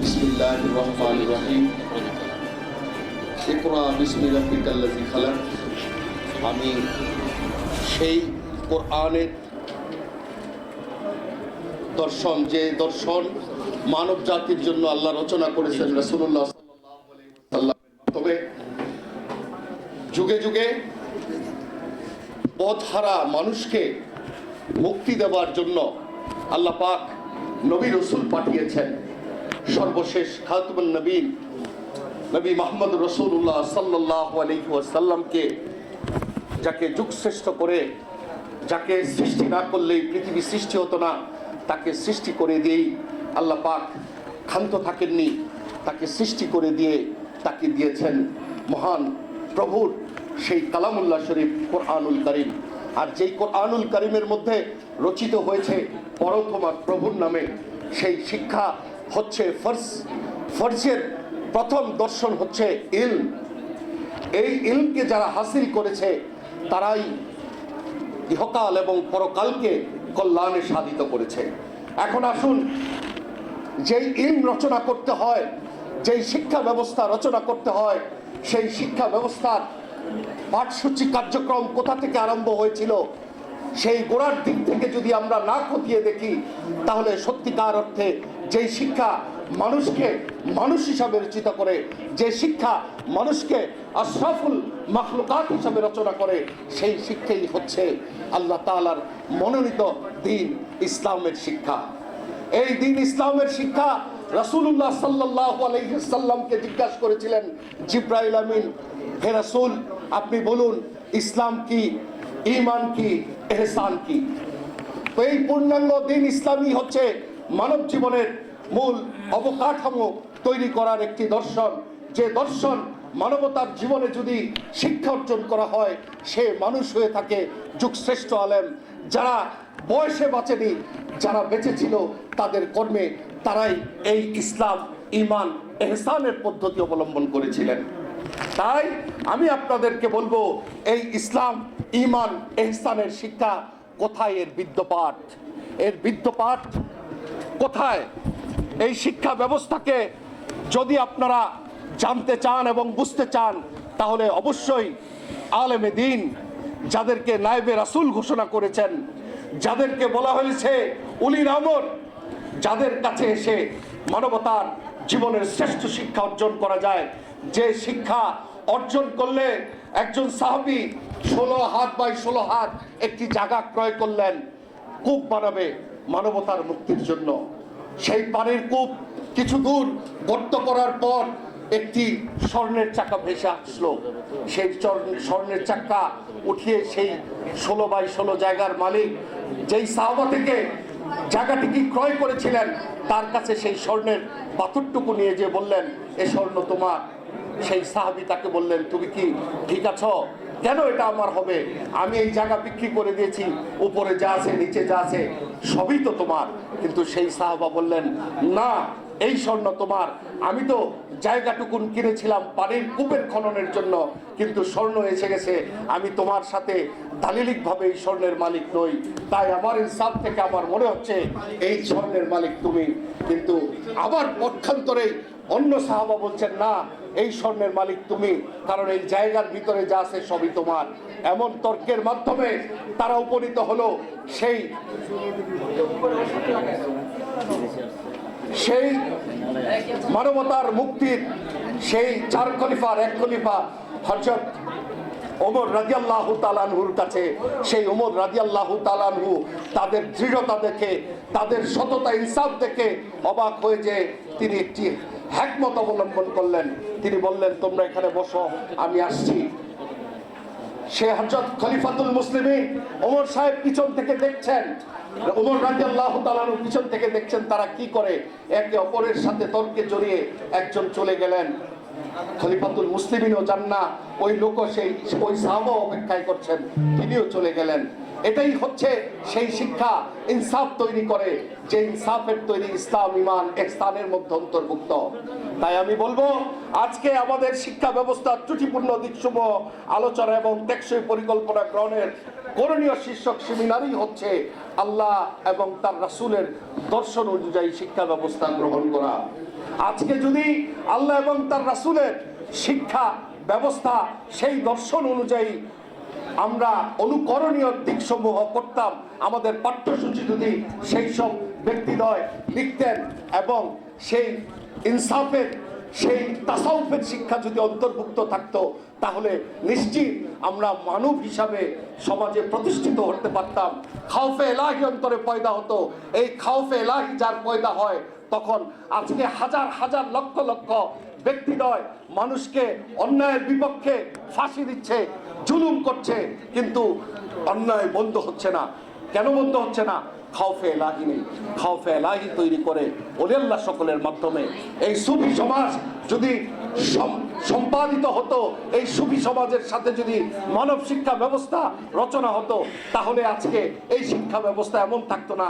বিসমিল্লাহির রহমানির রহিম ইকরা বিসমি রাব্বিকাল্লাযী খালাক। আমি সেই কোরআনের দর্শন, যে দর্শন মানব জাতির জন্য আল্লাহ রচনা করেছেন সাল্লাল্লাহু আলাইহি যুগে যুগে পথহারা মানুষকে মুক্তি দেওয়ার জন্য আল্লাহ পাক নবী রসুল পাঠিয়েছেন। সর্বশেষ খাতুমুল নবীন নবী মোহাম্মদ রসুল্লাহ সাল্লাহ আলহি ওয়াসাল্লামকে, যাকে যুগশ্রেষ্ঠ করে, যাকে সৃষ্টি না করলেই পৃথিবী সৃষ্টি হতো না, তাকে সৃষ্টি করে দিয়েই আল্লাহ পাক ক্ষান্ত থাকেননি, তাকে সৃষ্টি করে দিয়ে তাকে দিয়েছেন মহান প্রভুর সেই কালামুল্লাহ শরীফ কোরআনুল করিম। আর যেই কোরআনুল করিমের মধ্যে রচিত হয়েছে পরথমার প্রভুর নামে, সেই শিক্ষা হচ্ছে ফর্জ ফর্জের প্রথম দর্শন হচ্ছে ইল এই ইলমকে যারা হাসিল করেছে, তারাই ইহকাল এবং পরকালকে কল্যাণে সাধিত করেছে। এখন আসুন, যেই ইলম রচনা করতে হয়, যেই শিক্ষা ব্যবস্থা রচনা করতে হয়, সেই শিক্ষা ব্যবস্থার পাঠসূচি কার্যক্রম কোথা থেকে আরম্ভ হয়েছিল? সেই গোড়ার দিক থেকে যদি আমরা না খতিয়ে দেখি, তাহলে সত্যিকার অর্থে যেই শিক্ষা মানুষকে, মানুষ হিসাবে রচিত করে, যে শিক্ষা মানুষকে আশরাফুল মাখলুকাত হিসাবে রচনা করে, সেই শিক্ষাই হচ্ছে আল্লাহ তাআলার মনোনীত দিন ইসলামের শিক্ষা। এই দিন ইসলামের শিক্ষা রাসূলুল্লাহ সাল্লাল্লাহু আলাইহি সাল্লামকে জিজ্ঞাসা করেছিলেন, জিব্রাইল আমিন, হে রাসূল আপনি বলুন, ইসলাম কি, ঈমান কি, এহসান কি? তো এই পূর্ণাঙ্গ দিন ইসলামই হচ্ছে মানব জীবনের মূল অবকাঠামো তৈরি করার একটি দর্শন। যে দর্শন মানবতার জীবনে যদি শিক্ষা অর্জন করা হয়, সে মানুষ হয়ে থাকে যুগশ্রেষ্ঠ আলেম। যারা বয়সে বাঁচেনি, যারা বেঁচে ছিল, তাদের কর্মে তারাই এই ইসলাম ইমান এহসানের পদ্ধতি অবলম্বন করেছিলেন। তাই আমি আপনাদেরকে বলব, এই ইসলাম ইমান এহসানের শিক্ষা কোথায় এর বিদ্যপাঠ? এর বিদ্যপাঠ কোথায়? এই শিক্ষা ব্যবস্থাকে যদি আপনারা জানতে চান এবং বুঝতে চান, তাহলে অবশ্যই আলেমে দিন যাদেরকে নায়েবে রাসূল ঘোষণা করেছেন, যাদেরকে বলা হয়েছে উলির আমর, যাদের কাছে এসে মানবতার জীবনের শ্রেষ্ঠ শিক্ষা অর্জন করা যায়। যে শিক্ষা অর্জন করলে একজন সাহাবি ষোলো হাত বাই ষোলো হাত একটি জায়গা ক্রয় করলেন, কূপ বানাবে মানবতার মুক্তির জন্য। সেই পানির কূপ কিছু দূর গর্ত করার পর একটি স্বর্ণের চাকা ভেসে আসলো। সেই স্বর্ণের চাকা উঠিয়ে সেই ষোলো বাই ষোলো জায়গার মালিক যেই সাহাবা থেকে জায়গাটি কি ক্রয় করেছিলেন, তার কাছে সেই স্বর্ণের পাথরটুকু নিয়ে যে বললেন, এ স্বর্ণ তোমার। সেই সাহাবি তাকে বললেন, তুমি কি ঠিক আছো? কেন এটা আমার হবে? আমি এই জায়গা বিক্রি করে দিয়েছি, উপরে যা আছে, নিচে যা আছে, সবই তো তোমার। কিন্তু সেই সাহাবা বললেন, না এই স্বর্ণ তোমার। আমি তো জায়গাটুকুন কিনেছিলাম পানির কূপের খননের জন্য, কিন্তু স্বর্ণ এসে গেছে। আমি তোমার সাথে দালিলিকভাবে এই স্বর্ণের মালিক নই। তাই আমার ইনসাফ থেকে আমার মনে হচ্ছে, এই স্বর্ণের মালিক তুমি। কিন্তু আবার পক্ষান্তরে অন্য সাহাবা বলছেন, না, এই স্বর্ণের মালিক তুমি। কারণ এই জায়গার ভিতরে যা আছে সবই তোমার। এমন তর্কের মাধ্যমে তারা উপনীত হলো সেই সেই মানবতার মুক্তির সেই চার খলিফার এক খলিফা হজরত ওমর রাজিয়াল্লাহু তালানহুর কাছে, সেই ওমর রাজিয়াল্লাহু তালানহু তাদের দৃঢ়তা দেখে, তাদের সততা, ইনসাফ দেখে অবাক হয়ে যে তিনি একটি হ্যাকমত অবলম্বন করলেন। তিনি বললেন, তোমরা এখানে বসো, আমি আসছি। সে হজরত খলিফাতুল মুসলিমিন ওমর সাহেব পিছন থেকে দেখছেন। ওমর রাজি আল্লাহ তালানু পিছন থেকে দেখছেন তারা কি করে একে অপরের সাথে তর্কে জড়িয়ে একজন চলে গেলেন। খলিফাতুল মুসলিমিনও যান না, ওই লোকও সেই, ওই সাহাবা অপেক্ষায় করছেন, তিনিও চলে গেলেন। এটাই হচ্ছে সেই শিক্ষা ইনসাফ তৈরি করে, যে ইনসাফের তৈরি ইসলাম, ইমান এক স্থানের মধ্যে অন্তর্ভুক্ত। তাই আমি বলব, আজকে আমাদের শিক্ষা ব্যবস্থার ত্রুটিপূর্ণ দিকসমূহ আলোচনা এবং টেকসই পরিকল্পনা গ্রহণের করণীয় শীর্ষক সেমিনারই হচ্ছে আল্লাহ এবং তার রাসূলের দর্শন অনুযায়ী শিক্ষা ব্যবস্থা গ্রহণ করা। আজকে যদি আল্লাহ এবং তার রাসূলের শিক্ষা ব্যবস্থা সেই দর্শন অনুযায়ী আমরা অনুকরণীয় দিকসমূহ করতাম, আমাদের পাঠ্যসূচি যদি সেই সব ব্যক্তিদ্বয় লিখতেন এবং সেই ইনসাফের, সেই তাসাউফের শিক্ষা যদি অন্তর্ভুক্ত থাকতো, তাহলে নিশ্চিত আমরা মানব হিসাবে সমাজে প্রতিষ্ঠিত হতে পারতাম। খাওফে এলাহি অন্তরে পয়দা হতো। এই খাওফে এলাহি যার পয়দা হয়, তখন আজকে হাজার হাজার লক্ষ লক্ষ ব্যক্তিদ্বয় মানুষকে অন্যায়ের বিপক্ষে ফাঁসি দিচ্ছে, জুলুম করছে, কিন্তু অন্যায় বন্ধ হচ্ছে না। কেন বন্ধ হচ্ছে না? খাওফে লাহিনী নেই খাওফে এলাহি তৈরি করে ওলিয়াল্লাহ সকলের মাধ্যমে এই সুফি সমাজ যদি সম্পাদিত হতো এই সুফি সমাজের সাথে যদি মানব শিক্ষা ব্যবস্থা রচনা হতো তাহলে আজকে এই শিক্ষা ব্যবস্থা এমন থাকতো না